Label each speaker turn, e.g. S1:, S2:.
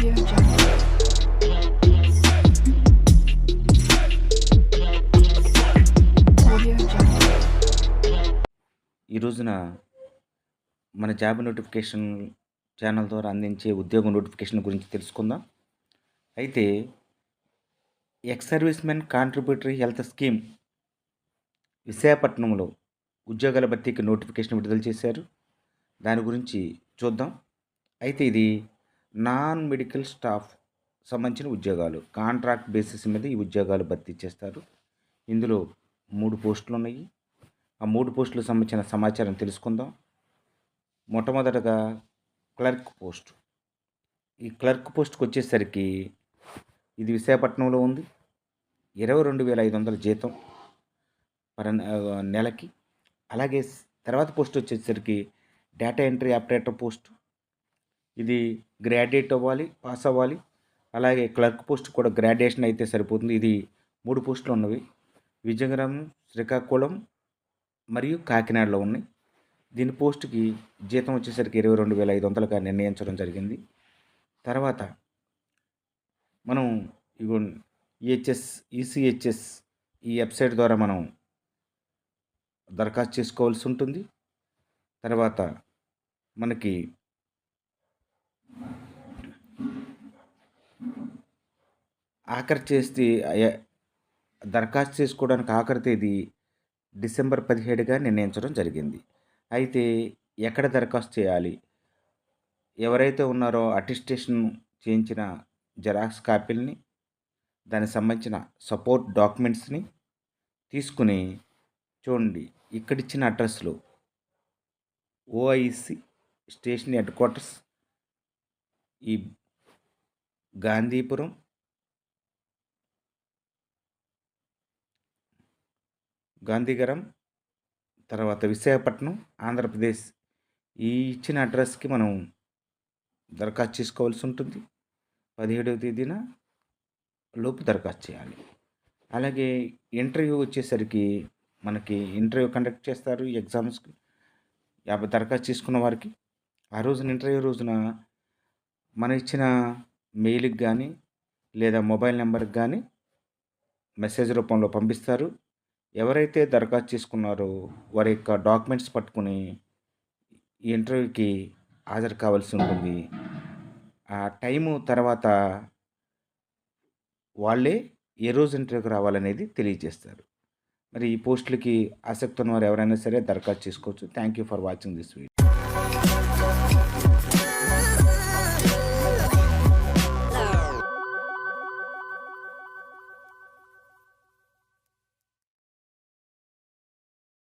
S1: ఈ రోజున మన జాబ్ నోటిఫికేషన్ ఛానల్ ద్వారా అందించే ఉద్యోగ నోటిఫికేషన్ గురించి తెలుసుకుందాం. అయితే ex servicemen contributory health scheme విశాఖపట్నంలో ఉద్యోగాల భర్తీకి నోటిఫికేషన్ విడుదల చేశారు. దాని గురించి చూద్దాం. అయితే ఇది నాన్ మెడికల్ స్టాఫ్ సంబంధించిన ఉద్యోగాలు కాంట్రాక్ట్ బేసిస్ మీద ఈ ఉద్యోగాలు భర్తీ చేస్తారు. ఇందులో మూడు పోస్టులు ఉన్నాయి. ఆ మూడు పోస్టులకు సంబంధించిన సమాచారం తెలుసుకుందాం. మొట్టమొదటగా క్లర్క్ పోస్ట్. ఈ క్లర్క్ పోస్ట్కి వచ్చేసరికి ఇది విశాఖపట్నంలో ఉంది. ఇరవై రెండు వేల ఐదు వందల జీతం పర్ నెలకి. అలాగే తర్వాత పోస్ట్ వచ్చేసరికి డేటా ఎంట్రీ ఆపరేటర్ పోస్ట్ ఇది గ్రాడ్యుయేట్ అవ్వాలి పాస్ అవ్వాలి. అలాగే క్లర్క్ పోస్ట్ కూడా గ్రాడ్యుయేషన్ అయితే సరిపోతుంది. ఇది మూడు పోస్టులు ఉన్నవి. విజయనగరం శ్రీకాకుళం మరియు కాకినాడలో ఉన్నాయి. దీని పోస్ట్కి జీతం వచ్చేసరికి ఇరవై రెండు వేల ఐదు వందలుగా నిర్ణయించడం జరిగింది. తర్వాత మనం ఇగో ఈహెచ్ఎస్ ఈసీహెచ్ఎస్ ఈ వెబ్సైట్ ద్వారా మనం దరఖాస్తు చేసుకోవాల్సి ఉంటుంది. తర్వాత మనకి ఆఖరి చేస్తే దరఖాస్తు చేసుకోవడానికి ఆఖరి తేదీ డిసెంబర్ పదిహేడుగా నిర్ణయించడం జరిగింది. అయితే ఎక్కడ దరఖాస్తు చేయాలి? ఎవరైతే ఉన్నారో అటిస్టేషన్ చేయించిన జెరాక్స్ కాపీలని దానికి సంబంధించిన సపోర్ట్ డాక్యుమెంట్స్ని తీసుకుని చూడండి. ఇక్కడిచ్చిన అడ్రస్లో. ఓఐసి స్టేషన్ హెడ్ క్వార్టర్స్ ఈ గాంధీపురం గాంధీగరం తర్వాత విశాఖపట్నం ఆంధ్రప్రదేశ్ ఈ ఇచ్చిన అడ్రస్కి మనం దరఖాస్తు చేసుకోవాల్సి ఉంటుంది. పదిహేడవ తేదీన లోపు దరఖాస్తు చేయాలి. అలాగే ఇంటర్వ్యూ వచ్చేసరికి మనకి ఇంటర్వ్యూ కండక్ట్ చేస్తారు ఎగ్జామ్స్ ఎగ్జామ్స్కి యాభై దరఖాస్తు చేసుకున్న వారికి. ఆ రోజున ఇంటర్వ్యూ రోజున మన ఇచ్చిన మెయిల్కి కానీ లేదా మొబైల్ నెంబర్కి కానీ మెసేజ్ రూపంలో పంపిస్తారు. ఎవరైతే దరఖాస్తు చేసుకున్నారో వారి యొక్క డాక్యుమెంట్స్ పట్టుకుని ఈ ఇంటర్వ్యూకి హాజరు కావాల్సి ఉంటుంది. ఆ టైము తర్వాత వాళ్ళే ఏ రోజు ఇంటర్వ్యూకి రావాలనేది తెలియజేస్తారు. మరి ఈ పోస్టులకి ఆసక్తి ఉన్నవారు ఎవరైనా సరే దరఖాస్తు చేసుకోవచ్చు. Thank you for watching this video